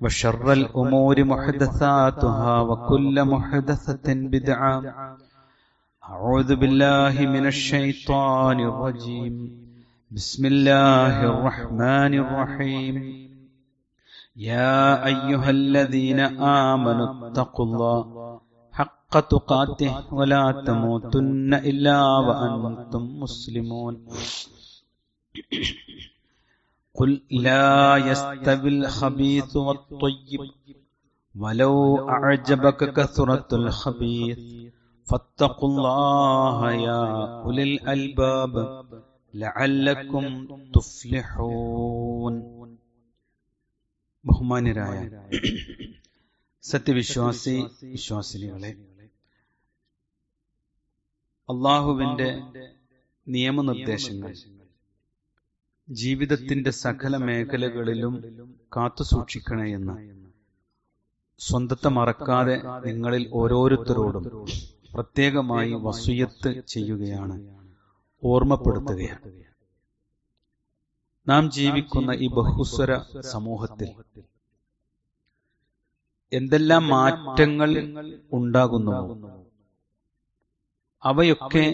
وشر الأمور محدثاتها وكل محدثة بدعة. أعوذ بالله من الشيطان الرجيم. بسم الله الرحمن الرحيم. يا أيها الذين آمنوا اتقوا الله حق تقاته ولا تموتن إلا وأنتم مسلمون. قل لا يستوي الخبيث والطيب ولو أعجبك كثرة الخبيث فاتقوا الله يا أولي الألباب لعلكم تفلحون ബഹുമാന്യരായ സത്യവിശ്വാസി വിശ്വാസിനികളെ അള്ളാഹുവിന്റെ നിയമനിർദ്ദേശങ്ങൾ ജീവിതത്തിന്റെ സകല മേഖലകളിലും കാത്തുസൂക്ഷിക്കണമെന്ന് സ്വന്തത്തെ മറക്കാതെ നിങ്ങളിൽ ഓരോരുത്തരോടും പ്രത്യേകമായി വസുയത്ത് ചെയ്യുകയാണ്. ഓർമ്മപ്പെടുത്തുകയാണ് നാം ജീവിക്കുന്ന ഈ ബഹുസ്വര സമൂഹത്തിൽ എന്തെല്ലാം മാറ്റങ്ങൾ ഉണ്ടാകുന്നു അവയൊക്കെ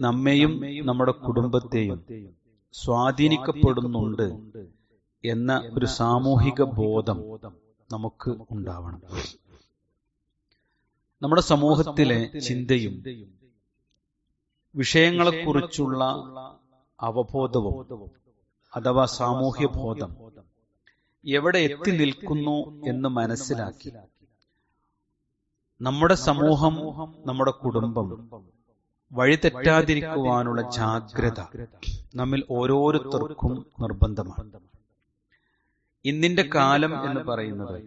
നമ്മെയും നമ്മുടെ കുടുംബത്തെയും സ്വാധീനിക്കപ്പെടുന്നുണ്ട് എന്ന ഒരു സാമൂഹിക ബോധം നമുക്ക് ഉണ്ടാവണം. നമ്മുടെ സമൂഹത്തിലെ ചിന്തയും വിഷയങ്ങളെക്കുറിച്ചുള്ള അവബോധവും അഥവാ സാമൂഹ്യ ബോധം എവിടെ എത്തി നിൽക്കുന്നു എന്ന് മനസ്സിലാക്കി നമ്മുടെ സമൂഹം നമ്മുടെ കുടുംബം വഴിതെറ്റാതിരിക്കുവാനുള്ള ജാഗ്രത. നമ്മിൽ ഓരോരുത്തർക്കും നിർബന്ധമാണ്. ഇന്നിന്റെ കാലം എന്ന് പറയുന്നത്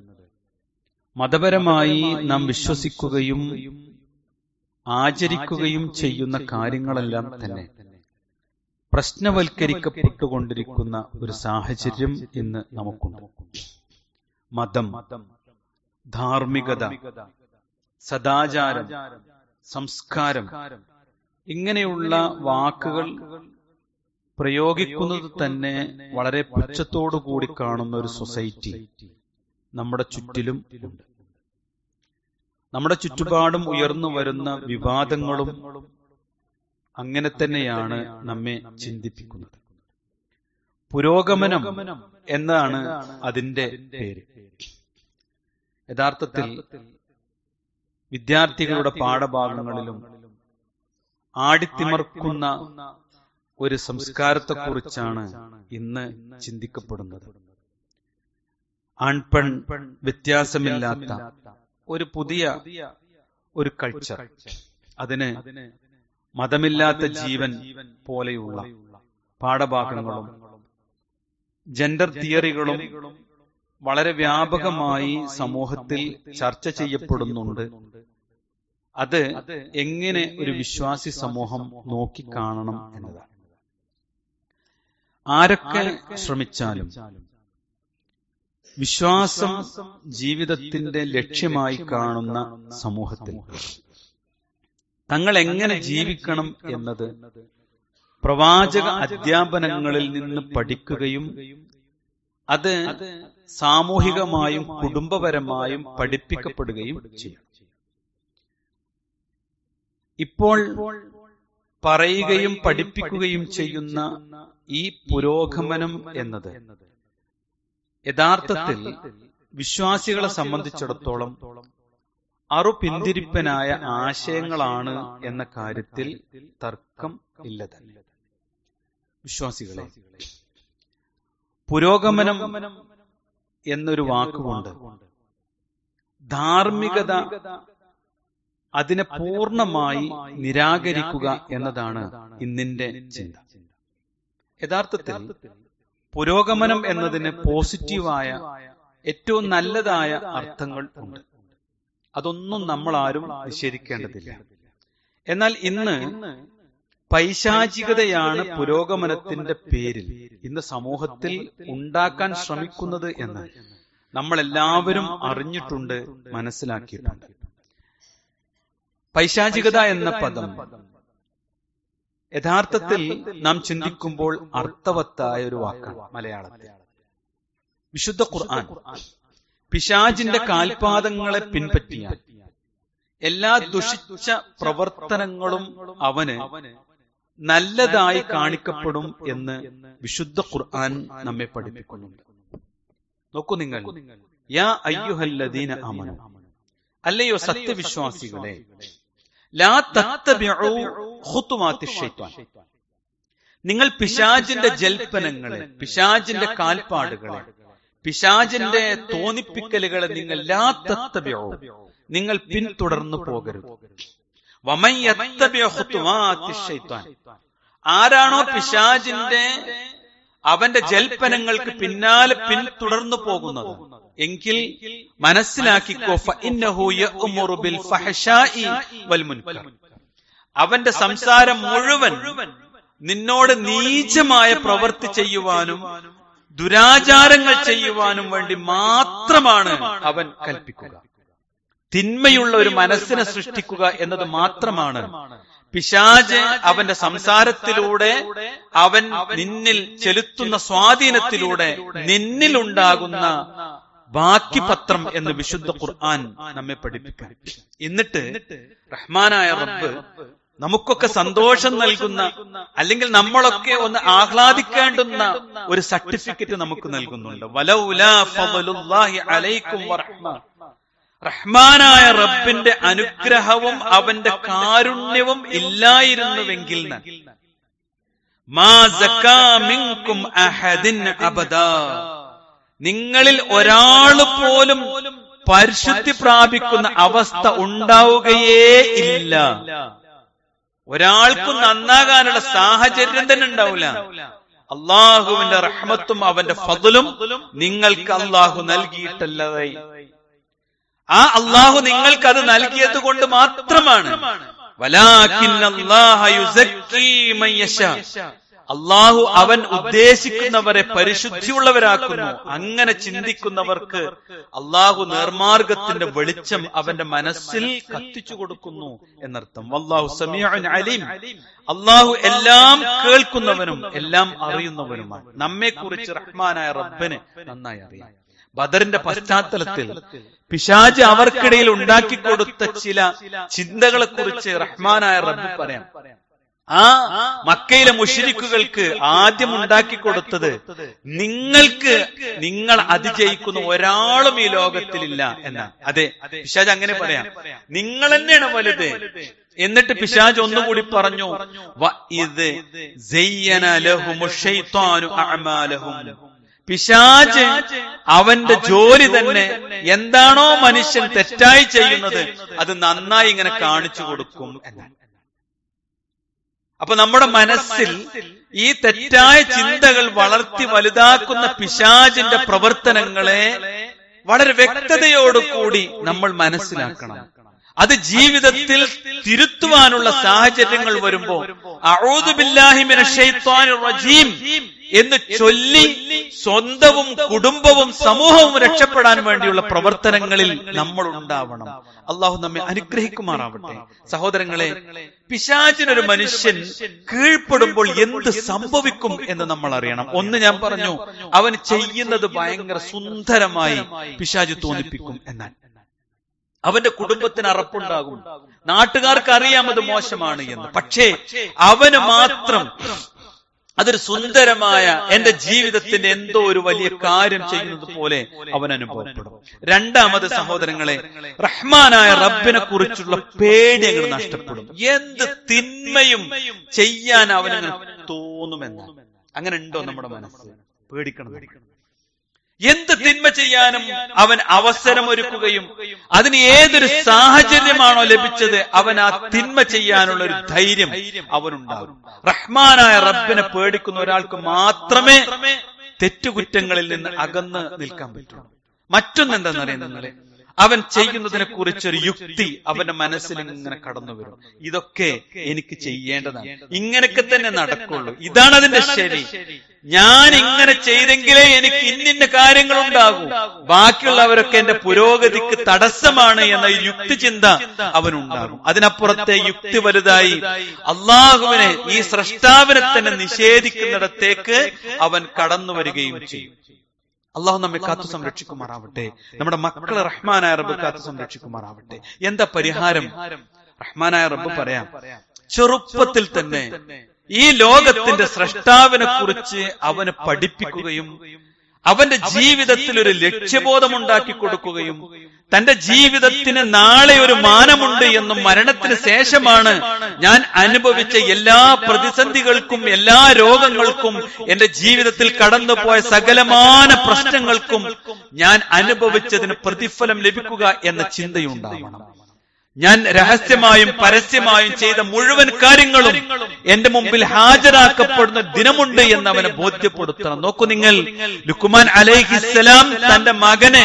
മതപരമായി നാം വിശ്വസിക്കുകയും ആചരിക്കുകയും ചെയ്യുന്ന കാര്യങ്ങളെല്ലാം തന്നെ പ്രശ്നവൽക്കരിക്കപ്പെട്ടുകൊണ്ടിരിക്കുന്ന ഒരു സാഹചര്യം ഇന്ന് നമുക്കുണ്ട്. മതം ധാർമ്മികത സദാചാരം സംസ്കാരം ഇങ്ങനെയുള്ള വാക്കുകൾ പ്രയോഗിക്കുന്നത് തന്നെ വളരെ പുച്ഛത്തോടു കൂടി കാണുന്ന ഒരു സൊസൈറ്റി നമ്മുടെ ചുറ്റിലും ഉണ്ട്. നമ്മുടെ ചുറ്റുപാടും ഉയർന്നു വരുന്ന വിവാദങ്ങളും അങ്ങനെ തന്നെയാണ് നമ്മെ ചിന്തിപ്പിക്കുന്നത്. പുരോഗമനം എന്നാണ് അതിന്റെ പേര്. യഥാർത്ഥത്തിൽ വിദ്യാർത്ഥികളുടെ പാഠഭാഗങ്ങളിലും ആടിത്തിമർക്കുന്ന ഒരു സംസ്കാരത്തെക്കുറിച്ചാണ് ഇന്ന് ചിന്തിക്കപ്പെടുന്നത്. ആൺപെൺ വ്യത്യാസമില്ലാത്ത ഒരു പുതിയ ഒരു കൾച്ചർ അതിന് മതമില്ലാത്ത ജീവൻ പോലെയുള്ള പാഠഭാഗങ്ങളും ജെൻഡർ തിയറികളും വളരെ വ്യാപകമായി സമൂഹത്തിൽ ചർച്ച ചെയ്യപ്പെടുന്നുണ്ട്. അത് എങ്ങനെ ഒരു വിശ്വാസി സമൂഹം നോക്കിക്കാണണം എന്നതാണ്. ആരൊക്കെ ശ്രമിച്ചാലും വിശ്വാസം ജീവിതത്തിന്റെ ലക്ഷ്യമായി കാണുന്ന സമൂഹത്തിൽ തങ്ങൾ എങ്ങനെ ജീവിക്കണം എന്നത് പ്രവാചക അധ്യാപനങ്ങളിൽ നിന്ന് പഠിക്കുകയും അത് സാമൂഹികമായും കുടുംബപരമായും പഠിപ്പിക്കപ്പെടുകയും ചെയ്യും. ഇപ്പോൾ പറയുകയും പഠിപ്പിക്കുകയും ചെയ്യുന്ന ഈ പുരോഗമനം എന്നത്. യഥാർത്ഥത്തിൽ വിശ്വാസികളെ സംബന്ധിച്ചിടത്തോളം അറുപിന്തിരിപ്പനായ ആശയങ്ങളാണ് എന്ന കാര്യത്തിൽ തർക്കം ഇല്ല വിശ്വാസികളെ. പുരോഗമനം എന്നൊരു വാക്കുകൊണ്ട് ധാർമ്മികത അതിനെ പൂർണമായി നിരാകരിക്കുക എന്നതാണ് ഇന്നിന്റെ ചിന്ത. യഥാർത്ഥത്തിൽ പുരോഗമനം എന്നതിന് പോസിറ്റീവായ ഏറ്റവും നല്ലതായ അർത്ഥങ്ങൾ ഉണ്ട്. അതൊന്നും നമ്മൾ ആരും നിഷേധിക്കേണ്ടതില്ല. എന്നാൽ ഇന്ന് പൈശാചികതയാണ് പുരോഗമനത്തിന്റെ പേരിൽ ഇന്ന് സമൂഹത്തിൽ ഉണ്ടാക്കാൻ ശ്രമിക്കുന്നത് എന്ന് നമ്മൾ എല്ലാവരും അറിഞ്ഞിട്ടുണ്ട് മനസ്സിലാക്കിയിട്ടുണ്ട്. പൈശാചികത എന്ന പദം യഥാർത്ഥത്തിൽ നാം ചിന്തിക്കുമ്പോൾ അർത്ഥവത്തായ ഒരു വാക്കാണ് മലയാളത്തിൽ. വിശുദ്ധ ഖുർആൻ. പിശാജിന്റെ കാൽപാദങ്ങളെ പിൻപറ്റിയ എല്ലാ ദുഷിച്ച പ്രവർത്തനങ്ങളും അവന് നല്ലതായി കാണിക്കപ്പെടും എന്ന് വിശുദ്ധ ഖുർആൻ നമ്മെ പഠിപ്പിക്കുന്നുണ്ട്. നോക്കൂ നിങ്ങൾ. യാ അയ്യുഹല്ലദീന അമനു. അല്ലയോ സത്യവിശ്വാസികളെ. നിങ്ങൾ പിശാജിന്റെ ജൽപ്പനങ്ങളെ പിശാജിന്റെ കാൽപ്പാടുകളെ പിശാജിന്റെ തോന്നിപ്പിക്കലുകളെ നിങ്ങൾ ലാ നിങ്ങൾ പിന്തുടർന്നു പോകരുത്. ആരാണോ പിശാജിന്റെ അവന്റെ ജൽപ്പനങ്ങൾക്ക് പിന്നാലെ പിന്തുടർന്നു പോകുന്നത്? എങ്കിൽ മനസ്സിലാക്കിക്കോ അവന്റെ സംസാരം മുഴുവൻ നിന്നോട് നീചമായ പ്രവൃത്തി ചെയ്യുവാനും ദുരാചാരങ്ങൾ ചെയ്യുവാനും വേണ്ടി മാത്രമാണ് അവൻ കൽപ്പിക്കുക. തിന്മയുള്ള ഒരു മനസ്സിനെ സൃഷ്ടിക്കുക എന്നത് മാത്രമാണ്. പിശാജ് അവന്റെ സംസാരത്തിലൂടെ അവൻ നിന്നിൽ ചെലുത്തുന്ന സ്വാധീനത്തിലൂടെ നിന്നിലുണ്ടാകുന്ന ബാക്കി പത്രം എന്ന് വിശുദ്ധ ഖുർആൻ നമ്മെ പഠിപ്പിക്കാൻ എന്നിട്ട് റഹ്മാനായ റബ്ബ് നമുക്കൊക്കെ സന്തോഷം നൽകുന്ന അല്ലെങ്കിൽ നമ്മളൊക്കെ ഒന്ന് ആഹ്ലാദിക്കേണ്ടുന്ന ഒരു സർട്ടിഫിക്കറ്റ് നമുക്ക് നൽകുന്നുണ്ട്. റഹ്മാനായ റബ്ബിന്റെ അനുഗ്രഹവും അവന്റെ കാരുണ്യവും ഇല്ലായിരുന്നുവെങ്കിൽ. മാ അഹദിൻ അബദാ. നിങ്ങളിൽ ഒരാൾ പോലും പരിശുദ്ധി പ്രാപിക്കുന്ന അവസ്ഥ ഉണ്ടാവുകയേ ഇല്ല. ഒരാൾക്കും നന്നാകാനുള്ള സാഹചര്യം തന്നെ ഉണ്ടാവില്ല. അള്ളാഹുവിന്റെ റഹ്മത്തും അവന്റെ ഫതിലും നിങ്ങൾക്ക് അള്ളാഹു നൽകിയിട്ടല്ലതായി ആ അള്ളാഹു നിങ്ങൾക്ക് അത് നൽകിയത് കൊണ്ട് മാത്രമാണ്. അള്ളാഹു അവൻ ഉദ്ദേശിക്കുന്നവരെ പരിശുദ്ധിയുള്ളവരാക്കുന്നു. അങ്ങനെ ചിന്തിക്കുന്നവർക്ക് അള്ളാഹു നേർമാർഗത്തിന്റെ വെളിച്ചം അവന്റെ മനസ്സിൽ കത്തിച്ചു കൊടുക്കുന്നു എന്നർത്ഥം. വല്ലാഹു സമീഉൻ അലീം. അള്ളാഹു എല്ലാം കേൾക്കുന്നവനും എല്ലാം അറിയുന്നവനുമാണ്. നമ്മെ കുറിച്ച് റഹ്മാനായ റബ്ബന് നന്നായി അറിയാം. ബദറിന്റെ പശ്ചാത്തലത്തിൽ പിശാജ് അവർക്കിടയിൽ ഉണ്ടാക്കി കൊടുത്ത ചില ചിന്തകളെ കുറിച്ച് റഹ്മാനായ റബ്ബ് പറയാം. ആ മക്കയിലെ മുഷിരിക്കുകൾക്ക് ആദ്യം ഉണ്ടാക്കി കൊടുത്തത് നിങ്ങൾക്ക് നിങ്ങൾ അതിജയിക്കുന്ന ഒരാളും ഈ ലോകത്തിലില്ല എന്നാണ് അതെ പിശാജ് അങ്ങനെ പറയാം. നിങ്ങൾ തന്നെയാണ് വലുത്. എന്നിട്ട് പിശാജ് ഒന്നുകൂടി പറഞ്ഞു ഇത് പിശാജ് അവന്റെ ജോലി തന്നെ എന്താണോ മനുഷ്യൻ തെറ്റായി ചെയ്യുന്നത് അത് നന്നായി ഇങ്ങനെ കാണിച്ചു കൊടുക്കും എന്നാണ്. അപ്പൊ നമ്മുടെ മനസ്സിൽ ഈ തെറ്റായ ചിന്തകൾ വളർത്തി വലുതാക്കുന്ന പിശാചിന്റെ പ്രവർത്തനങ്ങളെ വളരെ വ്യക്തതയോടുകൂടി നമ്മൾ മനസ്സിലാക്കണം. അത് ജീവിതത്തിൽ തിരുത്തുവാനുള്ള സാഹചര്യങ്ങൾ വരുമ്പോ എന്ന് ചൊല്ലി സ്വന്തവും കുടുംബവും സമൂഹവും രക്ഷപ്പെടാൻ വേണ്ടിയുള്ള പ്രവർത്തനങ്ങളിൽ നമ്മൾ ഉണ്ടാവണം അള്ളാഹു നമ്മെ അനുഗ്രഹിക്കുമാറാവട്ടെ. സഹോദരങ്ങളെ പിശാചിനൊരു മനുഷ്യൻ കീഴ്പ്പെടുമ്പോൾ എന്ത് സംഭവിക്കും എന്ന് നമ്മൾ അറിയണം ഒന്ന് ഞാൻ പറഞ്ഞു അവൻ ചെയ്യുന്നത് ഭയങ്കര സുന്ദരമായി പിശാജ് തോന്നിപ്പിക്കും എന്നാൽ അവന്റെ കുടുംബത്തിന് അറപ്പുണ്ടാകും. നാട്ടുകാർക്ക് അറിയാം അത് മോശമാണ് എന്ന്. പക്ഷേ അവന് മാത്രം അതൊരു സുന്ദരമായ എന്റെ ജീവിതത്തിന്റെ എന്തോ ഒരു വലിയ കാര്യം ചെയ്യുന്നത് പോലെ അവൻ അനുഭവപ്പെടും. രണ്ടാമത് സഹോദരങ്ങളെ റഹ്മാനായ റബ്ബിനെ കുറിച്ചുള്ള പേടി അങ്ങനെ നഷ്ടപ്പെടും. എന്ത് തിന്മയും ചെയ്യാൻ അവനങ്ങനെ തോന്നുമെന്ന്. അങ്ങനെ ഉണ്ടോ നമ്മുടെ മനസ്സ്? പേടിക്കണം എന്ത് തിന്മ ചെയ്യാനും അവൻ അവസരം ഒരുക്കുകയും അതിന് ഏതൊരു സാഹചര്യമാണോ ലഭിച്ചത് അവൻ ആ തിന്മ ചെയ്യാനുള്ള ഒരു ധൈര്യം അവനുണ്ടാകും. റഹ്മാനായ റബ്ബിനെ പേടിക്കുന്ന ഒരാൾക്ക് മാത്രമേ തെറ്റുകുറ്റങ്ങളിൽ നിന്ന് അകന്ന് നിൽക്കാൻ പറ്റുള്ളൂ. മറ്റൊന്നെന്താണെന്നറിയാം നിങ്ങളെ അവൻ ചെയ്യുന്നതിനെ കുറിച്ചൊരു യുക്തി അവന്റെ മനസ്സിൽ ഇങ്ങനെ കടന്നു വരും. ഇതൊക്കെ എനിക്ക് ചെയ്യേണ്ടതാണ്. ഇങ്ങനെയൊക്കെ തന്നെ നടക്കുള്ളൂ. ഇതാണ് അതിന്റെ ശരി. ഞാൻ ഇങ്ങനെ ചെയ്തെങ്കിലേ എനിക്ക് ഇന്നിന്ന കാര്യങ്ങൾ ഉണ്ടാകൂ ബാക്കിയുള്ളവരൊക്കെ എന്റെ പുരോഗതിക്ക് തടസ്സമാണ് എന്ന യുക്തി ചിന്ത അവനുണ്ടാകും. അതിനപ്പുറത്തെ യുക്തി വലുതായി അള്ളാഹുവിനെ ഈ സ്രഷ്ടാവിനെ തന്നെ നിഷേധിക്കുന്നിടത്തേക്ക് അവൻ കടന്നു വരികയും ചെയ്യും. അള്ളാഹു നമ്മെ കാത്തു സംരക്ഷിക്കുമാറാവട്ടെ. നമ്മുടെ മക്കളെ റഹ്മാനായ റബ്ബ് കാത്തു സംരക്ഷിക്കുമാറാവട്ടെ. എന്താ പരിഹാരം? റഹ്മാനായ റബ്ബ് പറയാം. ചെറുപ്പത്തിൽ തന്നെ ഈ ലോകത്തിന്റെ സൃഷ്ടാവിനെ കുറിച്ച് അവനെ പഠിപ്പിക്കുകയും അവന്റെ ജീവിതത്തിൽ ഒരു ലക്ഷ്യബോധം ഉണ്ടാക്കി കൊടുക്കുകയും തന്റെ ജീവിതത്തിന് നാളെ ഒരു മാനമുണ്ട് എന്നും മരണത്തിന് ശേഷമാണ് ഞാൻ അനുഭവിച്ച എല്ലാ പ്രതിസന്ധികൾക്കും എല്ലാ രോഗങ്ങൾക്കും എന്റെ ജീവിതത്തിൽ കടന്നുപോയ സകലമാന പ്രശ്നങ്ങൾക്കും ഞാൻ അനുഭവിച്ചതിന് പ്രതിഫലം ലഭിക്കുക എന്ന ചിന്തയുണ്ടാവണം. ഞാൻ രഹസ്യമായും പരസ്യമായും ചെയ്ത മുഴുവൻ കാര്യങ്ങളും എന്റെ മുമ്പിൽ ഹാജരാക്കപ്പെടുന്ന ദിനമുണ്ട് എന്ന് അവനെ ബോധ്യപ്പെടുത്തണം. നോക്കൂ നിങ്ങൾ ലുക്കുമാൻ അലൈഹിസ്സലാം തന്റെ മകനെ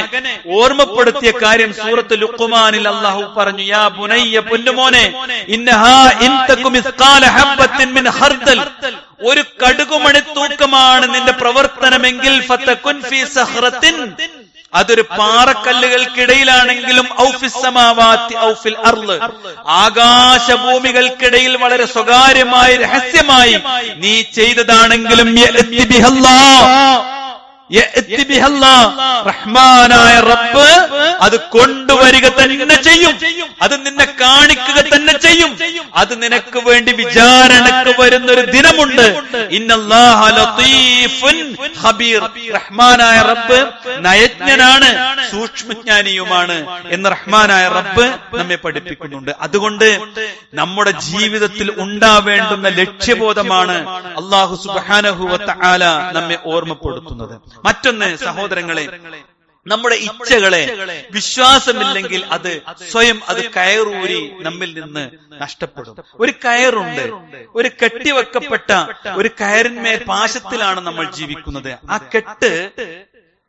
ഓർമ്മപ്പെടുത്തിയ കാര്യം സൂറത്ത് ലുക്കുമാനിൽ അള്ളാഹു പറഞ്ഞു യാ ബുനയ്യ പൊന്നുമോനെ ഒരു കടുകുമണി തൂക്കമാണ് നിന്റെ പ്രവർത്തനമെങ്കിൽ അതൊരു പാറക്കല്ലുകൾക്കിടയിലാണെങ്കിലും ഔഫിസമാവാത്തി ഔഫിൽ അർൾ. ആകാശഭൂമികൾക്കിടയിൽ വളരെ സ്വകാര്യമായി രഹസ്യമായി നീ ചെയ്തതാണെങ്കിലും റഹ്മാനായ റബ്ബ് അത് കൊണ്ടുവരിക തന്നെ ചെയ്യും. അത് നിന്നെ കാണിക്കുക തന്നെ ചെയ്യും. അത് നിനക്ക് വേണ്ടി വിചാരണക്ക് വരുന്ന ഒരു ദിനമുണ്ട് റഹ്മാനായ റബ്ബ് നയജ്ഞനാണ് സൂക്ഷ്മജ്ഞാനിയുമാണ് എന്ന് റഹ്മാനായ റബ്ബ് നമ്മെ പഠിപ്പിക്കുന്നുണ്ട്. അതുകൊണ്ട് നമ്മുടെ ജീവിതത്തിൽ ഉണ്ടാവേണ്ടുന്ന ലക്ഷ്യബോധമാണ് അള്ളാഹു സുബാനഹുവത്ത ആല നമ്മെ ഓർമ്മപ്പെടുത്തുന്നത്. മറ്റൊന്ന് സഹോദരങ്ങളെ നമ്മുടെ ഇച്ഛകളെ. വിശ്വാസമില്ലെങ്കിൽ അത് സ്വയം അത് കയറൂരി നമ്മിൽ നിന്ന് നഷ്ടപ്പെടും. ഒരു കയറുണ്ട്. ഒരു കെട്ടിവെക്കപ്പെട്ട ഒരു കയറിന്മേൽ പാശത്തിലാണ് നമ്മൾ ജീവിക്കുന്നത്. ആ കെട്ട്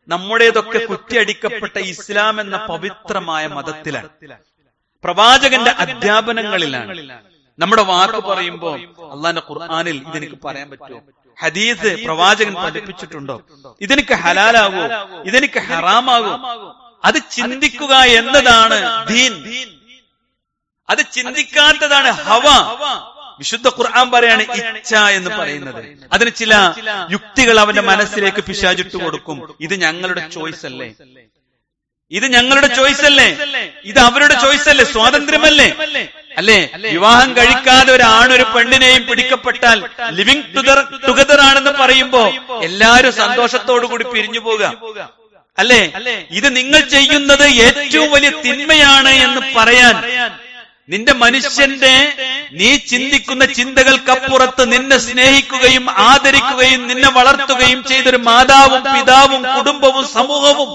നമ്മുടേതൊക്കെ കുറ്റിയടിക്കപ്പെട്ട ഇസ്ലാം എന്ന പവിത്രമായ മതത്തിലാണ്. പ്രവാചകന്റെ അധ്യാപനങ്ങളിലാണ്. നമ്മുടെ വാക്ക് പറയുമ്പോൾ അള്ളാന്റെ ഖുർആാനിൽ ഇതെനിക്ക് പറയാൻ പറ്റുമോ? ഹദീസ് പ്രവാചകൻ പഠിപ്പിച്ചിട്ടുണ്ടോ? ഇതെനിക്ക് ഹലാലാവോ? ഇതെനിക്ക് ഹറാമാവോ? അത് ചിന്തിക്കുക എന്നതാണ് ദീൻ. അത് ചിന്തിക്കാത്തതാണ് ഹവ. വിശുദ്ധ ഖുർആൻ പറയാണ് ഇച്ഛ എന്ന് പറയുന്നത്. അതിന് ചില യുക്തികൾ അവന്റെ മനസ്സിലേക്ക് പിശാചിട്ട് കൊടുക്കും. ഇത് ഞങ്ങളുടെ ചോയ്സ് അല്ലേ? ഇത് ഞങ്ങളുടെ ചോയ്സ് അല്ലേ? ഇത് അവരുടെ ചോയ്സ് അല്ലേ? സ്വാതന്ത്ര്യമല്ലേ? അല്ലേ? വിവാഹം കഴിക്കാതെ ഒരാണൊരു പെണ്ണിനെയും പിടിക്കപ്പെട്ടാൽ ലിവിംഗ് ടുഗർ ടുഗദർ ആണെന്ന് പറയുമ്പോ എല്ലാരും സന്തോഷത്തോടു കൂടി പിരിഞ്ഞു പോവുക അല്ലേ? ഇത് നിങ്ങൾ ചെയ്യുന്നത് ഏറ്റവും വലിയ തിന്മയാണ് എന്ന് പറയാൻ നിന്റെ മനുഷ്യന്റെ നീ ചിന്തിക്കുന്ന ചിന്തകൾക്കപ്പുറത്ത് നിന്നെ സ്നേഹിക്കുകയും ആദരിക്കുകയും നിന്നെ വളർത്തുകയും ചെയ്തൊരു മാതാവും പിതാവും കുടുംബവും സമൂഹവും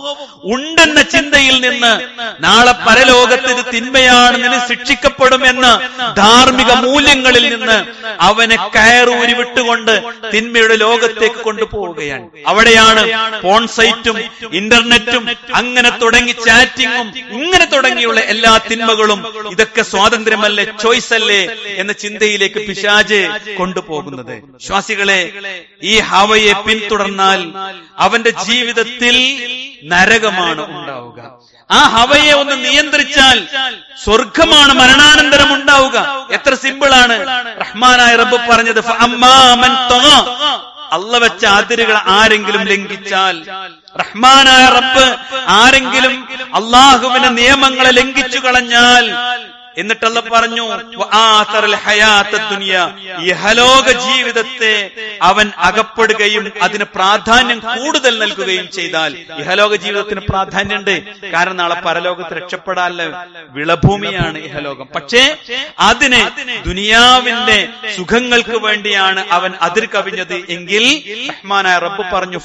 ഉണ്ടെന്ന ചിന്തയിൽ നിന്ന് നാളെ പരലോകത്ത് ഇത് തിന്മയാണ് നിന്നെ ശിക്ഷിക്കപ്പെടുമെന്ന് ധാർമ്മിക മൂല്യങ്ങളിൽ നിന്ന് അവനെ കയറൂരി വിട്ടുകൊണ്ട് തിന്മയുടെ ലോകത്തേക്ക് കൊണ്ടുപോവുകയാണ്. അവിടെയാണ് ഫോൺ സൈറ്റും ഇന്റർനെറ്റും അങ്ങനെ തുടങ്ങി ചാറ്റിങ്ങും ഇങ്ങനെ തുടങ്ങിയുള്ള എല്ലാ തിന്മകളും ഇതൊക്കെ സ്വാതന്ത്ര്യമല്ലേ ചോയ്സ് അല്ലേ എന്ന ചിന്തയിലേക്ക് പിശാജ് കൊണ്ടുപോകുന്നത്. ശ്വാസികളെ ഈ ഹവയെ പിന്തുടർന്നാൽ അവന്റെ ജീവിതത്തിൽ നരകമാണ് ഉണ്ടാവുക. ആ ഹവയെ ഒന്ന് നിയന്ത്രിച്ചാൽ സ്വർഗമാണ് മരണാനന്തരം ഉണ്ടാവുക. എത്ര സിമ്പിളാണ്. റഹ്മാനായ റബ്ബ് പറഞ്ഞത്. അള്ള വെച്ച അതിരുകൾ ആരെങ്കിലും ലംഘിച്ചാൽ റഹ്മാനായ റബ്ബ് ആരെങ്കിലും അള്ളാഹുവിന്റെ നിയമങ്ങളെ ലംഘിച്ചു കളഞ്ഞാൽ എന്നിട്ടല്ല പറഞ്ഞു ഇഹലോക ജീവിതത്തെ അവൻ അകപ്പെടുകയും അതിന് പ്രാധാന്യം കൂടുതൽ നൽകുകയും ചെയ്താൽ ഇഹലോക ജീവിതത്തിന് പ്രാധാന്യമുണ്ട്. കാരണം നാളെ പരലോകത്ത് രക്ഷപ്പെടാനുള്ള വിളഭൂമിയാണ് ഇഹലോകം പക്ഷേ അതിന് ദുനിയാവിന്റെ സുഖങ്ങൾക്ക് വേണ്ടിയാണ് അവൻ അതിർ കവിഞ്ഞത്. എങ്കിൽ റബ്ബ് പറഞ്ഞു.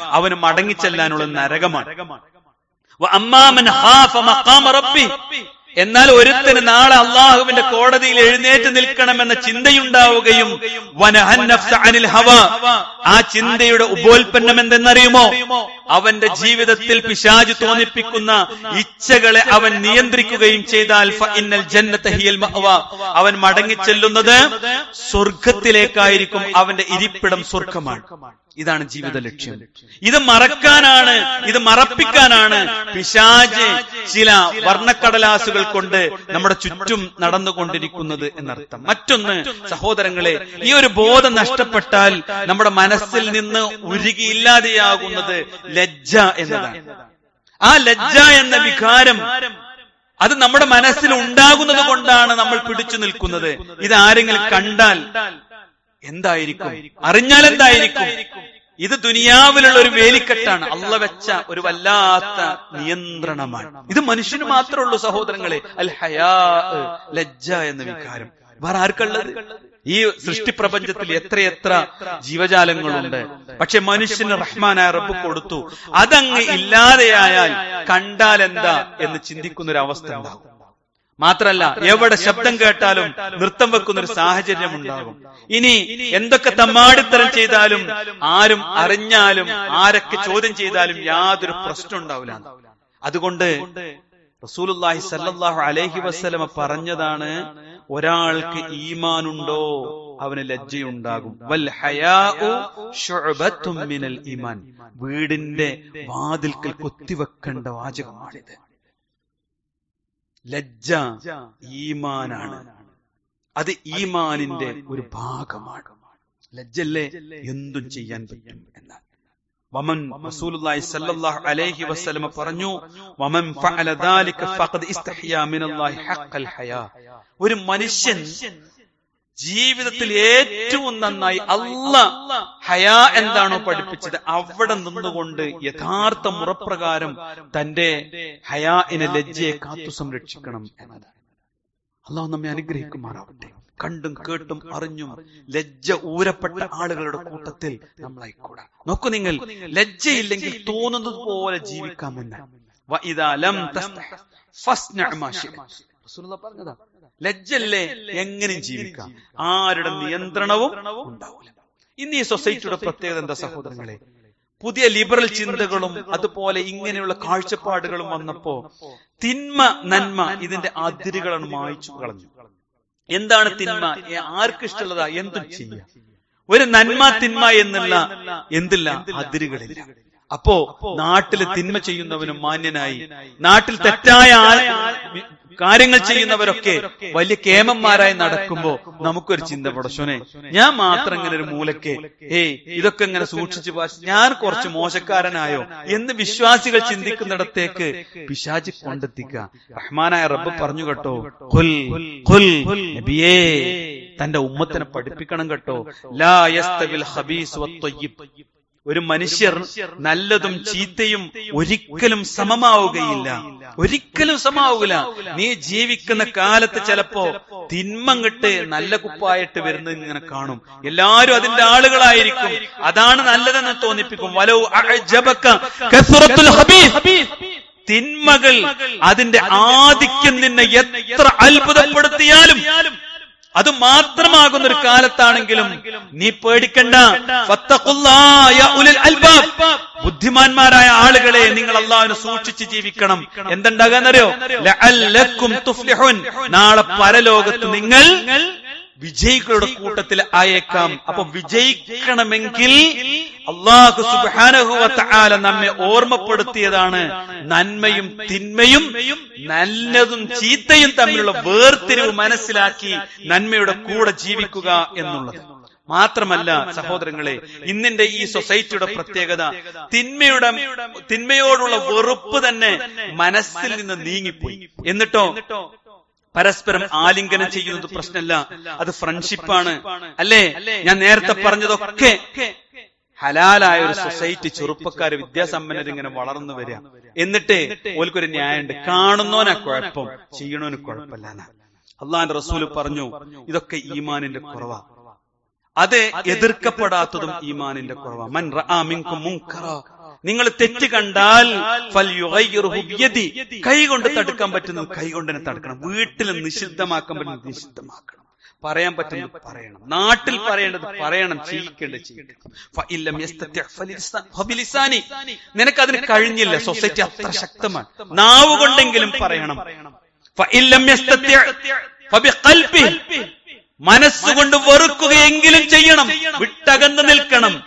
അവന് മടങ്ങിച്ചെല്ലാനുള്ള നരകമാണ്. എന്നാൽ ഒരുത്തിന് നാളെ അള്ളാഹുവിന്റെ കോടതിയിൽ എഴുന്നേറ്റ് നിൽക്കണമെന്ന ചിന്തയുണ്ടാവുകയും ആ ചിന്തയുടെ ഉപോൽപ്പന്നം എന്തെന്നറിയുമോ? അവന്റെ ജീവിതത്തിൽ പിശാജ് തോന്നിപ്പിക്കുന്ന ഇച്ഛകളെ അവൻ നിയന്ത്രിക്കുകയും ചെയ്താൽ അവൻ മടങ്ങിച്ചെല്ലുന്നത് സ്വർഗത്തിലേക്കായിരിക്കും അവന്റെ ഇരിപ്പിടം സ്വർഗമാണ്. ഇതാണ് ജീവിത ലക്ഷ്യം. ഇത് മറക്കാനാണ് ഇത് മറപ്പിക്കാനാണ് പിശാജ് ചില വർണക്കടലാസുകൾ കൊണ്ട് നമ്മുടെ ചുറ്റും നടന്നുകൊണ്ടിരിക്കുന്നത് എന്നർത്ഥം. മറ്റൊന്ന് സഹോദരങ്ങളെ ഈ ഒരു ബോധം നഷ്ടപ്പെട്ടാൽ നമ്മുടെ മനസ്സിൽ നിന്ന് ഉരുകിയില്ലാതെയാകുന്നത് ലജ്ജ എന്നതാണ്. ആ ലജ്ജ എന്ന വികാരം അത് നമ്മുടെ മനസ്സിൽ ഉണ്ടാകുന്നത് കൊണ്ടാണ് നമ്മൾ പിടിച്ചു നിൽക്കുന്നത്. ഇത് ആരെങ്കിലും കണ്ടാൽ എന്തായിരിക്കും? അറിഞ്ഞാൽ എന്തായിരിക്കും? ഇത് ദുനിയാവിലുള്ള ഒരു വേലിക്കെട്ടാണ്. അള്ള വെച്ച ഒരു വല്ലാത്ത നിയന്ത്രണമാണ്. ഇത് മനുഷ്യന് മാത്രമേ ഉള്ളൂ സഹോദരങ്ങളെ. അൽ ഹയാ ലജ്ജ എന്ന വികാരം. വേറെ ആർക്കുള്ളത്? ഈ സൃഷ്ടിപ്രപഞ്ചത്തിൽ എത്രയെത്ര ജീവജാലങ്ങളുണ്ട്? പക്ഷെ മനുഷ്യന് റഹ്മാനായ റബ്ബ് കൊടുത്തു. അതങ്ങ് ഇല്ലാതെയായാൽ കണ്ടാൽ എന്താ എന്ന് ചിന്തിക്കുന്ന ഒരു അവസ്ഥ ഉണ്ടാകും. മാത്രല്ല എവിടെ ശബ്ദം കേട്ടാലും നൃത്തം വെക്കുന്ന ഒരു സാഹചര്യം ഉണ്ടാകും ഇനി എന്തൊക്കെ തമ്മാടിത്തരം ചെയ്താലും ആരും അറിഞ്ഞാലും ആരൊക്കെ ചോദ്യം ചെയ്താലും യാതൊരു പ്രശ്നം ഉണ്ടാവില്ല. അതുകൊണ്ട് റസൂലുള്ളാഹി സല്ലല്ലാഹു അലൈഹി വസ്ലമ പറഞ്ഞതാണ് ഒരാൾക്ക് ഈമാനുണ്ടോ? അവന് ലജ്ജയുണ്ടാകും. വൽ ഹയാഉ മിനൽ ഈമാൻ. വീടിന്റെ വാതിൽക്കൽ കൊത്തിവെക്കേണ്ട വാചകമാണിത്. ലജ്ജ ഈമാനാണ്. അത് ഈമാനിന്റെ ഒരു ഭാഗമാണ്. ലജ്ജല്ലേ എന്തും ചെയ്യാൻ പറ്റും എന്നാണ് വമൻ റസൂലുള്ളാഹി സ്വല്ലല്ലാഹു അലൈഹി വസല്ലം പറഞ്ഞു വമൻ ഫഅല ദാലിക ഫഖദ് ഇസ്തഹിയ മിനല്ലാഹി ഹഖൽ ഹയാ. ഒരു മനുഷ്യൻ ജീവിതത്തിൽ ഏറ്റവും നന്നായി അല്ല ഹയാ എന്താണോ പഠിപ്പിച്ചത്? അവിടെ നിന്നുകൊണ്ട് യഥാർത്ഥ മുറപ്രകാരം തന്റെ ഹയാഇനെ ലജ്ജയെ കാത്തു സംരക്ഷിക്കണം എന്നതാണ്. അള്ളാഹു നമ്മെ അനുഗ്രഹിക്കുമാറാവട്ടെ. കണ്ടും കേട്ടും അറിഞ്ഞും ലജ്ജ ഊരപ്പെട്ട ആളുകളുടെ കൂട്ടത്തിൽ നമ്മളായിക്കൂടാ. നോക്കൂ നിങ്ങൾ ലജ്ജയില്ലെങ്കിൽ തോന്നുന്നത് പോലെ ജീവിക്കാമെന്ന്. പറഞ്ഞതാ. ലജ്ജല്ലേ എങ്ങനെയും ജീവിക്കാം? ആരുടെ നിയന്ത്രണവും ഉണ്ടാവില്ല ഇന്ന് ഈ സൊസൈറ്റിയുടെ പ്രത്യേകത എന്താ സഹോദരങ്ങളെ? പുതിയ ലിബറൽ ചിന്തകളും അതുപോലെ ഇങ്ങനെയുള്ള കാഴ്ചപ്പാടുകളും വന്നപ്പോ തിന്മ നന്മ ഇതിന്റെ അതിരുകളാണ് മായ്ച്ചു കളഞ്ഞു. എന്താണ് തിന്മ? ഏ, ആർക്ക് ഇഷ്ടമുള്ളതാ? എന്തും ചെയ്യാം. ഒരു നന്മ തിന്മ എന്നുള്ള എന്തില്ല? അതിരുകളില്ല. അപ്പോ നാട്ടിൽ തിന്മ ചെയ്യുന്നവനും മാന്യനായി. നാട്ടിൽ തെറ്റായ കാര്യങ്ങൾ ചെയ്യുന്നവരൊക്കെ വലിയ കേമന്മാരായി നടക്കുമ്പോ നമുക്കൊരു ചിന്ത പടശോനെ ഞാൻ മാത്രം ഇങ്ങനെ ഒരു മൂലക്ക് ഏയ് ഇതൊക്കെ ഇങ്ങനെ സൂക്ഷിച്ചു ഞാൻ കുറച്ച് മോശക്കാരനായോ എന്ന് വിശ്വാസികൾ ചിന്തിക്കുന്നിടത്തേക്ക് പിശാജ് കൊണ്ടെത്തിക്കുക. റഹ്മാനായ റബ്ബ് പറഞ്ഞു കേട്ടോ നബിയേ തന്റെ ഉമ്മത്തിനെ പഠിപ്പിക്കണം കേട്ടോ. ലാ യസ്തവിൽ വത്വയ്യിബ് ഒരു മനുഷ്യർ നല്ലതും ചീത്തയും ഒരിക്കലും സമമാവുകയില്ല. ഒരിക്കലും സമാവുകയില്ല നീ ജീവിക്കുന്ന കാലത്ത് ചിലപ്പോ തിന്മങ്ങിട്ട് നല്ല കുപ്പായിട്ട് വരുന്നത് ഇങ്ങനെ കാണും. എല്ലാരും അതിന്റെ ആളുകളായിരിക്കും. അതാണ് നല്ലതെന്ന് തോന്നിപ്പിക്കും. വലോ അഅജബക കസ്റത്തുൽ ഖബീസ് തിന്മകൾ അതിന്റെ ആധിക്യം നിന്നെ എത്ര അത്ഭുതപ്പെടുത്തിയാലും അത് മാത്രമാകുന്ന ഒരു കാലത്താണെങ്കിലും നീ പേടിക്കണ്ട. ബുദ്ധിമാന്മാരായ ആളുകളെ നിങ്ങൾ അള്ളാഹുവിനെ സൂക്ഷിച്ച് ജീവിക്കണം. എന്തുണ്ടാകാന്നറിയോ? നാളെ പരലോകത്ത് നിങ്ങൾ വിജയികളുടെ കൂട്ടത്തിൽ ആയേക്കാം. അപ്പൊ വിജയിക്കണമെങ്കിൽ അള്ളാഹു സുബാനഹുല നമ്മെ ഓർമ്മപ്പെടുത്തിയതാണ്. നന്മയും തിന്മയും നല്ലതും ചീത്തയും തമ്മിലുള്ള വേർതിരിവ് മനസ്സിലാക്കി നന്മയുടെ കൂടെ ജീവിക്കുക എന്നുള്ളത്. മാത്രമല്ല സഹോദരങ്ങളെ ഇന്നിന്റെ ഈ സൊസൈറ്റിയുടെ പ്രത്യേകത തിന്മയുടെ തിന്മയോടുള്ള വെറുപ്പ് തന്നെ മനസ്സിൽ നിന്ന് നീങ്ങിപ്പോയി. എന്നിട്ടോ? പരസ്പരം ആലിംഗനം ചെയ്യുന്നത് പ്രശ്നമല്ല. അത് ഫ്രണ്ട്ഷിപ്പാണ് അല്ലേ? ഞാൻ നേരത്തെ പറഞ്ഞതൊക്കെ ഹലാലായ ഒരു സൊസൈറ്റി ചെറുപ്പക്കാര് വിദ്യാസമ്പന്നർ ഇങ്ങനെ വളർന്നു വരിക. എന്നിട്ട് ഓൽക്കൊരു ന്യായമുണ്ട് കാണുന്നോനാ കുഴപ്പം ചെയ്യണോന് കുഴപ്പമില്ല അള്ളാന്റെ റസൂൽ പറഞ്ഞു ഇതൊക്കെ ഈമാനിന്റെ കുറവാ. അത് എതിർക്കപ്പെടാത്തതും ഈമാനിന്റെ കുറവാ. മൻ റആ മിങ്കും മുൻകറ. നിങ്ങൾ തെറ്റ് കണ്ടാൽ. കൈ കൊണ്ട് തടുക്കാൻ പറ്റുന്നത് കൈ കൊണ്ട് തന്നെ തടുക്കണം. വീട്ടിൽ നിഷിദ്ധമാക്കാൻ പറ്റുന്നത് നിഷിദ്ധമാക്കണം പറയാൻ പറ്റുന്നത് പറയണം. നാട്ടിൽ പറയേണ്ടത് പറയണം ചെയ്യിക്കേണ്ടത് ചെയ്യിക്കണം നിനക്ക്. നിനക്കതിന് കഴിഞ്ഞില്ല. സൊസൈറ്റി അത്ര ശക്തമാണ്. നാവ് കൊണ്ടെങ്കിലും പറയണം. മനസ്സുകൊണ്ട് വെറുക്കുകയെങ്കിലും ചെയ്യണം. വിട്ടകന്ന് നിൽക്കണം.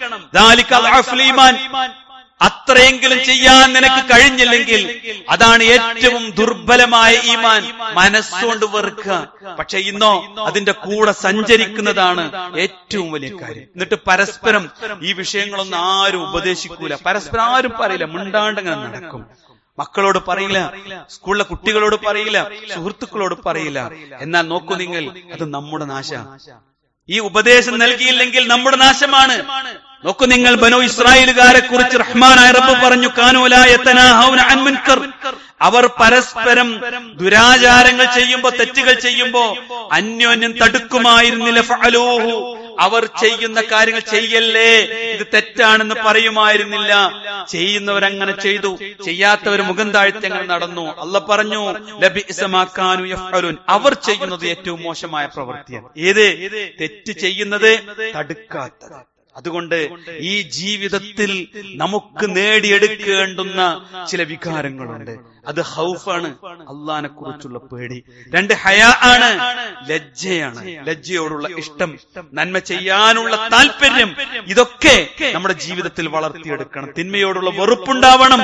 അത്രയെങ്കിലും ചെയ്യാൻ നിനക്ക് കഴിഞ്ഞില്ലെങ്കിൽ അതാണ് ഏറ്റവും ദുർബലമായ ഈമാൻ. മനസ്സുകൊണ്ട് വെറുക്കുക. പക്ഷെ ഇന്നോ അതിന്റെ കൂടെ സഞ്ചരിക്കുന്നതാണ് ഏറ്റവും വലിയ കാര്യം. എന്നിട്ട് പരസ്പരം ഈ വിഷയങ്ങളൊന്നും ആരും ഉപദേശിക്കൂല. പരസ്പരം ആരും പറയില്ല. മിണ്ടാണ്ടങ്ങനെ നടക്കും. മക്കളോട് പറയില്ല. സ്കൂളിലെ കുട്ടികളോട് പറയില്ല. സുഹൃത്തുക്കളോട് പറയില്ല. എന്നാൽ നോക്കൂ നിങ്ങൾ അത് നമ്മുടെ നാശ ഈ ഉപദേശം നൽകിയില്ലെങ്കിൽ നമ്മുടെ നാശമാണ്. നോക്കൂ നിങ്ങൾ ബനോ ഇസ്രായേലുകാരെ കുറിച്ച് റഹ്മാനായ റബ്ബ് പറഞ്ഞു കാനൂലായ തനാഹൗന അൻ മുൻകർ. അവർ പരസ്പരം ദുരാചാരങ്ങൾ ചെയ്യുമ്പോ തെറ്റുകൾ ചെയ്യുമ്പോ അന്യോന്യം തടുക്കുമായിരുന്നില്ല. അവർ ചെയ്യുന്ന കാര്യങ്ങൾ ചെയ്യല്ലേ? ഇത് തെറ്റാണെന്ന് പറയുമായിരുന്നില്ല. ചെയ്യുന്നവരങ്ങനെ ചെയ്തു. ചെയ്യാത്തവർ മുഖം താഴ്ത്തി അങ്ങനെ നടന്നു. അല്ല പറഞ്ഞു അവർ ചെയ്യുന്നത് ഏറ്റവും മോശമായ പ്രവൃത്തിയാണ്. ഏത്? തെറ്റ് ചെയ്യുന്നത് തടുക്കാത്തത്. അതുകൊണ്ട് ഈ ജീവിതത്തിൽ നമുക്ക് നേടിയെടുക്കേണ്ടുന്ന ചില വികാരങ്ങളുണ്ട്. അത് ഹൗഫാണ്. അള്ളഹാനെ കുറിച്ചുള്ള പേടി. രണ്ട് ഹയാ ആണ്. ലജ്ജയാണ്. ലജ്ജയോടുള്ള ഇഷ്ടം. നന്മ ചെയ്യാനുള്ള താല്പര്യം. ഇതൊക്കെ നമ്മുടെ ജീവിതത്തിൽ വളർത്തിയെടുക്കണം. തിന്മയോടുള്ള വെറുപ്പുണ്ടാവണം.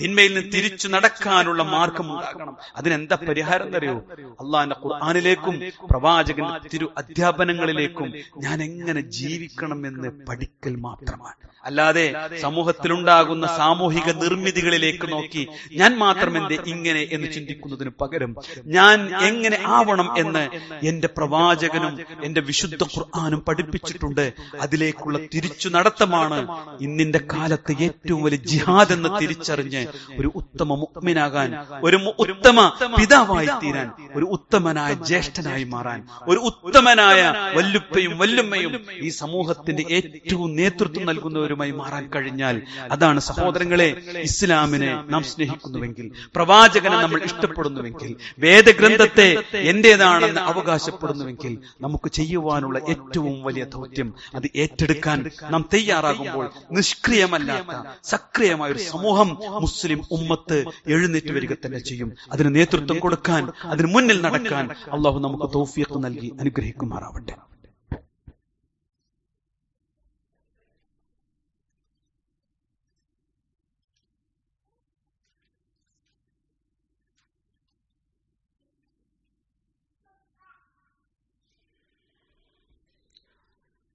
തിന്മയിൽ നിന്ന് തിരിച്ചു നടക്കാനുള്ള മാർഗം ഉണ്ടാക്കണം അതിനെന്താ പരിഹാരം എന്നറിയോ? അള്ളാഹിന്റെ ഖുർആാനിലേക്കും പ്രവാചകന്റെ തിരു അധ്യാപനങ്ങളിലേക്കും ഞാൻ എങ്ങനെ ജീവിക്കണം എന്ന് പഠിക്കൽ മാത്രമാണ്. അല്ലാതെ സമൂഹത്തിലുണ്ടാകുന്ന സാമൂഹിക നിർമ്മിതികളിലേക്ക് നോക്കി ഞാൻ മാത്രം എന്തേ ഇങ്ങനെ എന്ന് ചിന്തിക്കുന്നതിന് പകരം ഞാൻ എങ്ങനെ ആവണം എന്ന് എന്റെ പ്രവാചകനും എന്റെ വിശുദ്ധ ഖുർആാനും പഠിപ്പിച്ചിട്ടുണ്ട്. അതിലേക്കുള്ള തിരിച്ചു നടത്തമാണ് ഇന്നിന്റെ കാലത്ത് ഏറ്റവും വലിയ ജിഹാദ് എന്ന് തിരിച്ചറിഞ്ഞ് ഒരു ഉത്തമ മുഗ്മിനാകാൻ ഒരു ഉത്തമ പിതാവായി തീരാൻ ഒരു ഉത്തമനായ ജ്യേഷ്ഠനായി മാറാൻ. ഒരു ഉത്തമനായ വല്ലുപ്പയും വല്ലുമ്മയും ഈ സമൂഹത്തിന്റെ ഏറ്റവും നേതൃത്വം നൽകുന്നവരുമായി മാറാൻ കഴിഞ്ഞാൽ അതാണ് സഹോദരങ്ങളെ ഇസ്ലാമിനെ നാം സ്നേഹിക്കുന്നുവെങ്കിൽ പ്രവാചകനെ നമ്മൾ ഇഷ്ടപ്പെടുന്നുവെങ്കിൽ വേദഗ്രന്ഥത്തെ എന്റേതാണെന്ന് അവകാശപ്പെടുന്നുവെങ്കിൽ നമുക്ക് ചെയ്യുവാനുള്ള ഏറ്റവും വലിയ ദൗത്യം അത് ഏറ്റെടുക്കാൻ നാം തയ്യാറാകുമ്പോൾ നിഷ്ക്രിയമല്ലാത്ത സക്രിയമായ ഒരു സമൂഹം മുസ്ലിം ഉമ്മത്ത് എഴുന്നേറ്റ് വരിക തന്നെ ചെയ്യും അതിന് നേതൃത്വം കൊടുക്കാൻ അതിന് മുന്നിൽ നടക്കാൻ അള്ളാഹു നമുക്ക് തൗഫീഖ് നൽകി അനുഗ്രഹിക്കുമാറാവട്ടെ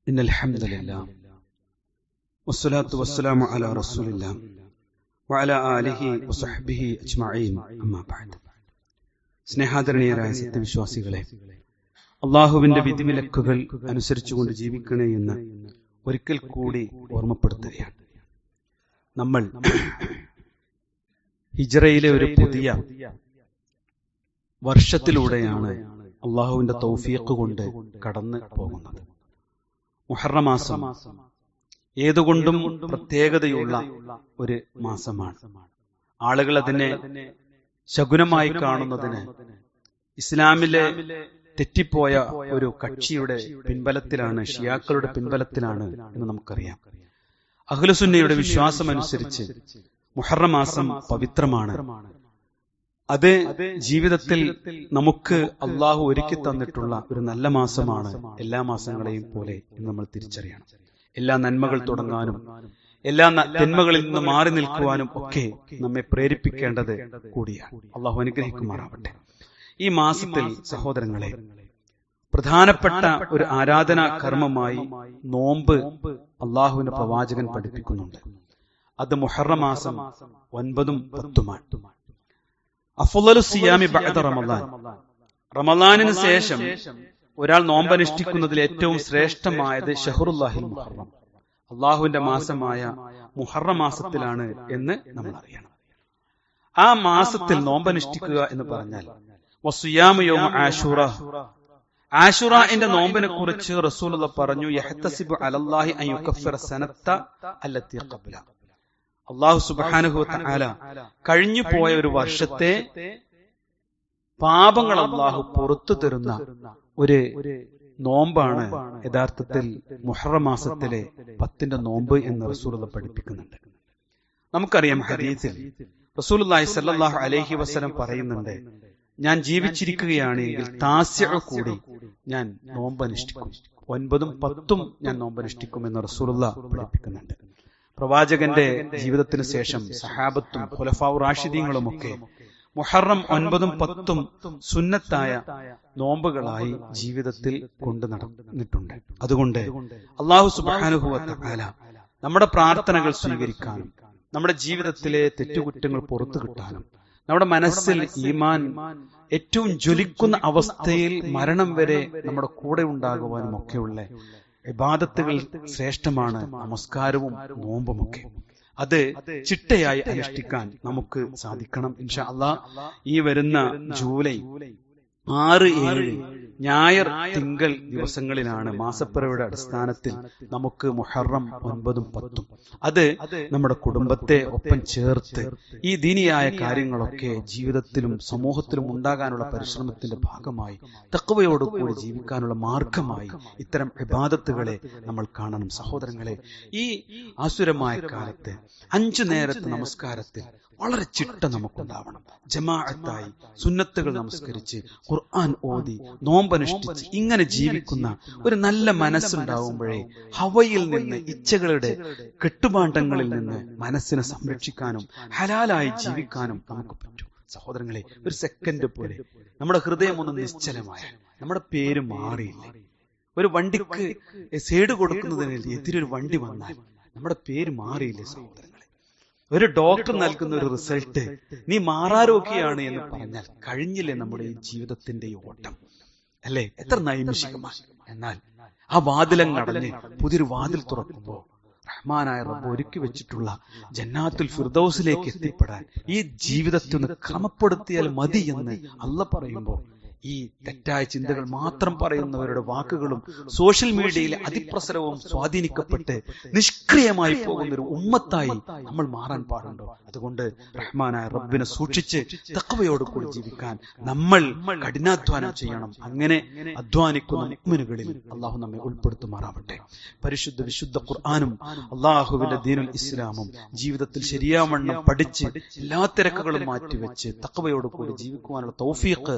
إن الحمد لله والصلاة والسلام على رسول الله വഅല ആലിഹി വസഹ്ബിഹി അജ്മഈൻ അമ്മാ ബഅദ് സ്നേഹാദരണീയരായ സത്യവിശ്വാസികളെ അള്ളാഹുവിന്റെ വിധിവിലക്കുകൾ അനുസരിച്ചുകൊണ്ട് ജീവിക്കണേ എന്ന് ഒരിക്കൽ കൂടി ഓർമ്മപ്പെടുത്തുകയാണ്. നമ്മൾ ഹിജറയിലെ ഒരു പുതിയ വർഷത്തിലൂടെയാണ് അള്ളാഹുവിന്റെ തൗഫീഖ് കൊണ്ട് കടന്നു പോകുന്നത്. മുഹറമാസം ഏതുകൊണ്ടും പ്രത്യേകതയുള്ള ഒരു മാസമാണ്. ആളുകൾ അതിനെ ശകുനമായി കാണുന്നതിന് ഇസ്ലാമിലെ തെറ്റിപ്പോയ ഒരു കക്ഷിയുടെ പിൻബലത്തിലാണ് ഷിയാക്കളുടെ പിൻബലത്തിലാണ് എന്ന് നമുക്കറിയാം. അഖിലസുന്നയുടെ വിശ്വാസമനുസരിച്ച് മുഹറം മാസം പവിത്രമാണ്. അത് ജീവിതത്തിൽ നമുക്ക് അള്ളാഹു ഒരുക്കി തന്നിട്ടുള്ള ഒരു നല്ല മാസമാണ് എല്ലാ മാസങ്ങളെയും പോലെ എന്ന് നമ്മൾ തിരിച്ചറിയണം. എല്ലാ നന്മകൾ തുടങ്ങാനും എല്ലാ തിന്മകളിൽ നിന്ന് മാറി നിൽക്കുവാനും ഒക്കെ നമ്മെ പ്രേരിപ്പിക്കേണ്ടത് കൂടിയാണ്. അള്ളാഹു അനുഗ്രഹിക്കുമാറാവട്ടെ. ഈ മാസത്തിൽ സഹോദരങ്ങളെ പ്രധാനപ്പെട്ട ഒരു ആരാധനാ കർമ്മമായി നോമ്പ് അള്ളാഹുവിന്റെ പ്രവാചകൻ പഠിപ്പിക്കുന്നുണ്ട്. അത് മുഹറ മാസം ഒൻപതും പത്തുമാണ്. അഫുലു സിയാമി റമദാൻ. റമദാനിന് ശേഷം ഒരാൾ നോമ്പനുഷ്ഠിക്കുന്നതിൽ ഏറ്റവും ശ്രേഷ്ഠമായത് ഷഹറുല്ലാഹിൽ മുഹറം. അള്ളാഹുവിന്റെ മാസമായ മുഹറം മാസത്തിലാണ് എന്ന് നമ്മൾ അറിയണം. ആ മാസത്തിൽ നോമ്പനുഷ്ഠിക്കുക എന്ന് പറഞ്ഞാൽ ആഷുറ. ആഷുറന്റെ നോമ്പിനെ കുറിച്ച് റസൂലുള്ള പറഞ്ഞു അലല്ലാഹി സനത്ത അള്ളാഹു സുബ്ഹാനഹു തആല കഴിഞ്ഞു പോയ ഒരു വർഷത്തെ പാപങ്ങൾ അള്ളാഹു പുറത്തു തരുന്ന ഒരു നോമ്പാണ് യഥാർത്ഥത്തിൽ മുഹറം മാസത്തിലെ പത്തിന്റെ നോമ്പ് എന്ന് റസൂലുള്ള പഠിപ്പിക്കുന്നുണ്ട്. നമുക്കറിയാം ഹദീസിൽ റസൂലുള്ളാഹി സല്ലല്ലാഹു അലൈഹി വസല്ലം പറയുന്നുണ്ട് ഞാൻ ജീവിച്ചിരിക്കുകയാണെങ്കിൽ താസ്യ കൂടി ഞാൻ നോമ്പ് അനുഷ്ഠിക്കും. ഒൻപതും പത്തും ഞാൻ നോമ്പ് അനുഷ്ഠിക്കും എന്ന് റസൂലുള്ള പഠിപ്പിക്കുന്നുണ്ട്. പ്രവാചകന്റെ ജീവിതത്തിന് ശേഷം സഹാബത്തും ഖുലഫാവ് ഒക്കെ മുഹറം ഒൻപതും പത്തും സുന്നത്തായ നോമ്പുകളായി ജീവിതത്തിൽ കൊണ്ടു നടന്നിട്ടുണ്ട് അതുകൊണ്ട് അള്ളാഹു സുബാനുഭവത്താല നമ്മുടെ പ്രാർത്ഥനകൾ സ്വീകരിക്കാനും നമ്മുടെ ജീവിതത്തിലെ തെറ്റുകുറ്റങ്ങൾ പുറത്തു കിട്ടാനും നമ്മുടെ മനസ്സിൽ ഈമാൻ ഏറ്റവും ജ്വലിക്കുന്ന അവസ്ഥയിൽ മരണം വരെ നമ്മുടെ കൂടെ ഉണ്ടാകുവാനും ഒക്കെയുള്ള ഇബാദത്തുകൾ ശ്രേഷ്ഠമാണ് നമസ്കാരവും നോമ്പുമൊക്കെ. അത് ചിട്ടയായി അനുഷ്ഠിക്കാൻ നമുക്ക് സാധിക്കണം ഇൻഷാ അള്ളാ ഈ വരുന്ന ജൂലൈ ആറ് ഏഴ് ഞായർ തിങ്കൾ ദിവസങ്ങളിലാണ് മാസപ്പിറവിയുടെ അടിസ്ഥാനത്തിൽ നമുക്ക് മുഹറം ഒൻപതും പത്തും. അത് നമ്മുടെ കുടുംബത്തെ ഒപ്പം ചേർത്ത് ഈ ദീനിയായ കാര്യങ്ങളൊക്കെ ജീവിതത്തിലും സമൂഹത്തിലും ഉണ്ടാകാനുള്ള പരിശ്രമത്തിന്റെ ഭാഗമായി തക്കവയോടുകൂടി ജീവിക്കാനുള്ള മാർഗമായി ഇത്തരം വിവാദത്തുകളെ നമ്മൾ കാണണം സഹോദരങ്ങളെ. ഈ ആസുരമായ കാലത്ത് അഞ്ചു നേരത്തെ നമസ്കാരത്തിൽ വളരെ ചിട്ട നമുക്കുണ്ടാവണം. ജമാഅത്തായി സുന്നത്തുകൾ നമസ്കരിച്ച് ഖുർആൻ ഓതി നോമ്പനുഷ്ഠിച്ച് ഇങ്ങനെ ജീവിക്കുന്ന ഒരു നല്ല മനസ്സുണ്ടാവുമ്പോഴേ ഹവയിൽ നിന്ന് ഇച്ഛകളുടെ കെട്ടുപാണ്ടങ്ങളിൽ നിന്ന് മനസ്സിനെ സംരക്ഷിക്കാനും ഹലാലായി ജീവിക്കാനും നമുക്ക് പറ്റും. സഹോദരങ്ങളെ ഒരു സെക്കൻഡ് പോലെ. നമ്മുടെ ഹൃദയം ഒന്ന് നിശ്ചലമായ നമ്മുടെ പേര് മാറിയില്ല? ഒരു വണ്ടിക്ക് സൈഡ് കൊടുക്കുന്നതിന് എതിരൊരു വണ്ടി വന്നാൽ നമ്മുടെ പേര് മാറിയില്ലേ സഹോദരങ്ങളെ ഒരു ഡോക്ടർ നൽകുന്ന ഒരു റിസൾട്ട് നീ മാറാരോഗ്യാണ് എന്ന് പറഞ്ഞാൽ കഴിഞ്ഞില്ലേ നമ്മുടെ ഈ ജീവിതത്തിന്റെ ഈ ഓട്ടം? അല്ലേ? എത്ര നൈമിഷികമാണ് എന്നാൽ ആ വാതിലം കടഞ്ഞ് പുതിയൊരു വാതിൽ തുറക്കുമ്പോൾ റഹ്മാനായ റബ്ബ് ഒരുക്കി വെച്ചിട്ടുള്ള ജന്നാത്തുൽ ഫിർദൌസിലേക്ക് എത്തിപ്പെടാൻ ഈ ജീവിതത്തിൽ നിന്ന് ക്രമപ്പെടുത്തിയാൽ മതി എന്ന് അല്ല പറയുമ്പോൾ ഈ തെറ്റായ ചിന്തകൾ മാത്രം പറയുന്നവരുടെ വാക്കുകളും സോഷ്യൽ മീഡിയയിലെ അതിപ്രസരവും സ്വാധീനിക്കപ്പെട്ട് നിഷ്ക്രിയമായി പോകുന്ന ഒരു ഉമ്മത്തായി നമ്മൾ മാറാൻ പാടുണ്ടോ? അതുകൊണ്ട് റഹ്മാനായ റബ്ബിനെ സൂക്ഷിച്ച് തക്കവയോട് കൂടി ജീവിക്കാൻ നമ്മൾ കഠിനാധ്വാനം ചെയ്യണം. അങ്ങനെ അധ്വാനിക്കുന്ന മുഗ്മിനുകളിൽ അള്ളാഹു നമ്മെ ഉൾപ്പെടുത്തുമാറാവട്ടെ. പരിശുദ്ധ വിശുദ്ധ ഖുർആാനും അള്ളാഹുവിന്റെ ദീനുൽ ഇസ്ലാമും ജീവിതത്തിൽ ശരിയാവണ്ണം പഠിച്ച് എല്ലാ തിരക്കുകളും മാറ്റിവെച്ച് തക്കവയോട് കൂടി ജീവിക്കുവാനുള്ള തൗഫീഖ്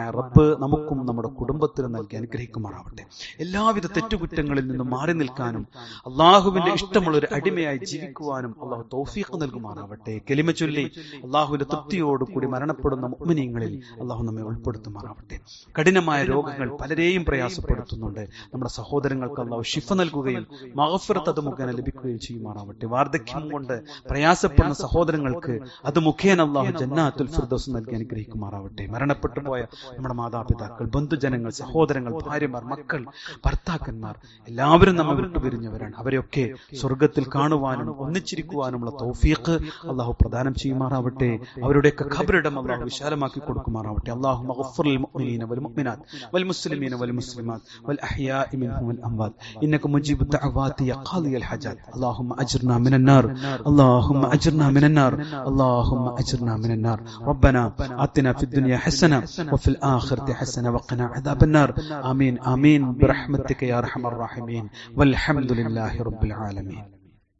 റഹ്മാനായ റബ്ബ് നമുക്കും നമ്മുടെ കുടുംബത്തിനും നൽകി അനുഗ്രഹിക്കുമാറാവട്ടെ. എല്ലാവിധ തെറ്റുകുറ്റങ്ങളിൽ നിന്നും മാറി നിൽക്കാനും അള്ളാഹുവിന്റെ ഇഷ്ടമുള്ള ഒരു അടിമയായി ജീവിക്കുവാനും അള്ളാഹു തൗഫീഖ് നൽകുമാറാവട്ടെ. കെലിമ ചൊല്ലി അള്ളാഹുവിന്റെ തൃപ്തിയോട് കൂടി മരണപ്പെടുന്ന മുഅ്മിനീങ്ങളിൽ അള്ളാഹു നമ്മെ ഉൾപ്പെടുത്തുമാറാവട്ടെ. കഠിനമായ രോഗങ്ങൾ പലരെയും പ്രയാസപ്പെടുത്തുന്നുണ്ട്. നമ്മുടെ സഹോദരങ്ങൾക്ക് അള്ളാഹു ഷിഫ നൽകുകയും മഹഫിറത്ത് അത് മുഖേന ലഭിക്കുകയും ചെയ്യുമാറാവട്ടെ. വാർദ്ധക്യം കൊണ്ട് പ്രയാസപ്പെടുന്ന സഹോദരങ്ങൾക്ക് അത് മുഖേന അള്ളാഹു ജന്നാത്തുൽ ഫിർദോസ് നൽകി അനുഗ്രഹിക്കുമാറാവട്ടെ. മരണപ്പെട്ടു പോയ നമ്മുടെ മാതാപിതാക്കൾ ബന്ധുജനങ്ങൾ സഹോദരങ്ങൾ ഭാര്യമാർ മക്കൾ ഭർത്താക്കന്മാർ എല്ലാവരും നമ്മെ വിട്ടുപിരിഞ്ഞവരാണ് അവരെയൊക്കെ സ്വർഗത്തിൽ കാണുവാനും ഒന്നിച്ചിരിക്കുവാനുമുള്ള തൗഫീഖ് അള്ളാഹു പ്രദാനം ചെയ്യുമാറാവട്ടെ അവരുടെയൊക്കെ ഖബറിടം അള്ളാഹു വിശാലമാക്കി കൊടുക്കുമാറാവട്ടെ അള്ളാഹു മഗ്ഫിറുൽ മുഅ്മിനീന വൽ മുഅ്മിനാത്ത് വൽ മുസ്ലിമീന വൽ മുസ്ലിമാത്ത് വൽ അഹ്യാഇ മിൻഹും വൽ അംവാത് ഇന്നക മുജീബു ദഅവാതി യാ ഖാദി അൽ ഹജാത് اللهم اجرنا من النار اللهم اجرنا من النار اللهم اجرنا من النار ربنا آتنا في الدنيا حسنه وفي الآخرة حسنة وقنا عذاب النار. آمين آمين. برحمتك يا أرحم الراحمين. والحمد لله رب العالمين.